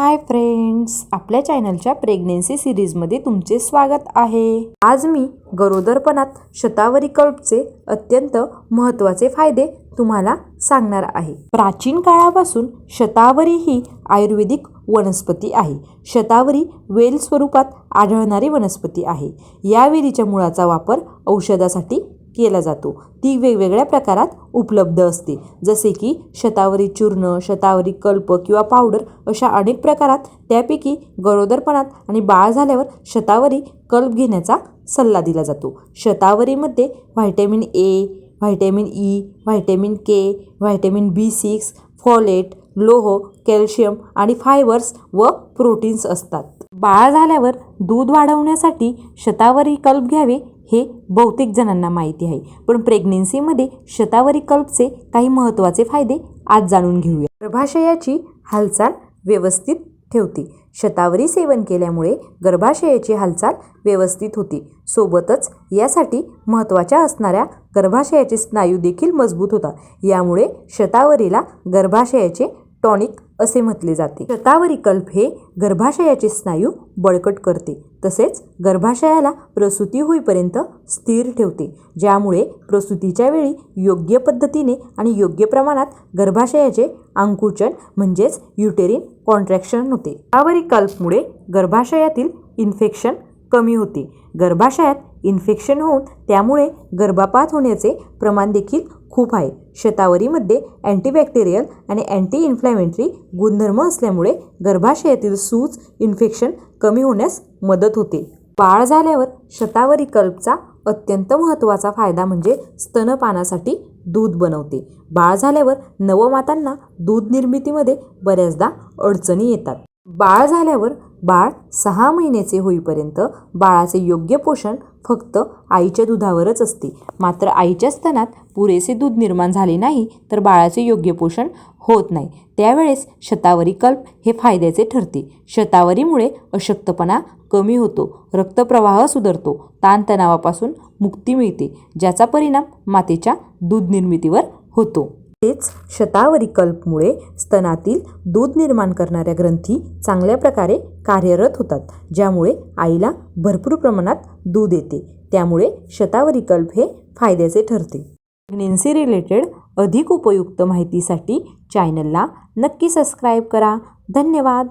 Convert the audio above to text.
Hi friends आपल्या चॅनलच्या pregnancy सिरीजमध्ये तुमचे स्वागत आहे. आज मी गरोदरपणात शतावरी कल्पचे अत्यंत महत्त्वाचे फायदे तुम्हाला सांगणार आहे. प्राचीन काळापासून शतावरी ही आयुर्वेदिक वनस्पती आहे. शतावरी वेल स्वरूपात आढळणारी वनस्पती आहे. या वेलीच्या मुळाचा वापर औषधासाठी केला जातो. ती वेगवेगळ्या प्रकारात उपलब्ध असते. जसे की शतावरी चूर्ण शतावरी कल्प किंवा पावडर अशा अनेक प्रकारात त्यापैकी गरोदरपणात आणि बाळ झाल्यावर शतावरी कल्प घेण्याचा सल्ला दिला जातो. शतावरीमध्ये vitamin A vitamin E vitamin K vitamin B six folate लोह कॅल्शियम आणि फायबर्स व प्रोटीन्स असतात. बाळ झाल्यावर दूध वाढवण्यासाठी शतावरी कल्प घ्यावे हे बहुतेक जणांना माहिती आहे. पण प्रेग्नेन्सीमध्ये शतावरी कल्पचे काही महत्त्वाचे फायदे आज जाणून घेऊया. गर्भाशयाची हालचाल व्यवस्थित ठेवते. शतावरी सेवन केल्यामुळे गर्भाशयाची हालचाल व्यवस्थित होते. सोबतच यासाठी महत्त्वाच्या असणाऱ्या गर्भाशयाचे स्नायू देखील मजबूत होतात. यामुळे शतावरीला गर्भाशयाचे टॉनिक असे म्हटले जाते. शतावरी कल्प हे गर्भाशयाचे स्नायू बळकट करते. तसेच गर्भाशयाला प्रसूती होईपर्यंत स्थिर ठेवते. ज्यामुळे प्रसूतीच्या वेळी योग्य पद्धतीने आणि योग्य प्रमाणात गर्भाशयाचे आंकुचन म्हणजेच युटेरिन कॉन्ट्रॅक्शन होते. शतावरी कल्पमुळे गर्भाशयातील इन्फेक्शन कमी होते. गर्भाशयात इन्फेक्शन होऊन त्यामुळे गर्भपात होण्याचे प्रमाण देखील खूप आहे. शतावरीमध्ये अँटीबॅक्टेरियल आणि अँटी इन्फ्लॅमेटरी गुणधर्म असल्यामुळे गर्भाशयातील सूज इन्फेक्शन कमी होण्यास मदत होते. बाळ झाल्यावर शतावरी कल्पचा अत्यंत महत्त्वाचा फायदा म्हणजे स्तनपानासाठी दूध बनवते. बाळ झाल्यावर नवमातांना दूध निर्मितीमध्ये बऱ्याचदा अडचणी येतात. बाळ झाल्यावर बाळ सहा महिन्याचे होईपर्यंत बाळाचे योग्य पोषण फक्त आईच्या दुधावरच असते. मात्र आईच्या स्तनात पुरेसे दूध निर्माण झाले नाही तर बाळाचे योग्य पोषण होत नाही. त्यावेळेस शतावरी कल्प हे फायद्याचे ठरते. शतावरीमुळे अशक्तपणा कमी होतो रक्तप्रवाह सुधारतो ताणतणावापासून मुक्ती मिळते ज्याचा परिणाम मातेच्या दूध निर्मितीवर होतो. तेच शतावरी कल्पमुळे स्तनातील दूध निर्माण करणाऱ्या ग्रंथी चांगल्या प्रकारे कार्यरत होतात ज्यामुळे आईला भरपूर प्रमाणात दूध येते. त्यामुळे शतावरी कल्प हे फायद्याचे ठरते. प्रेग्नेन्सी रिलेटेड अधिक उपयुक्त माहितीसाठी चॅनलला नक्की सबस्क्राईब करा. धन्यवाद!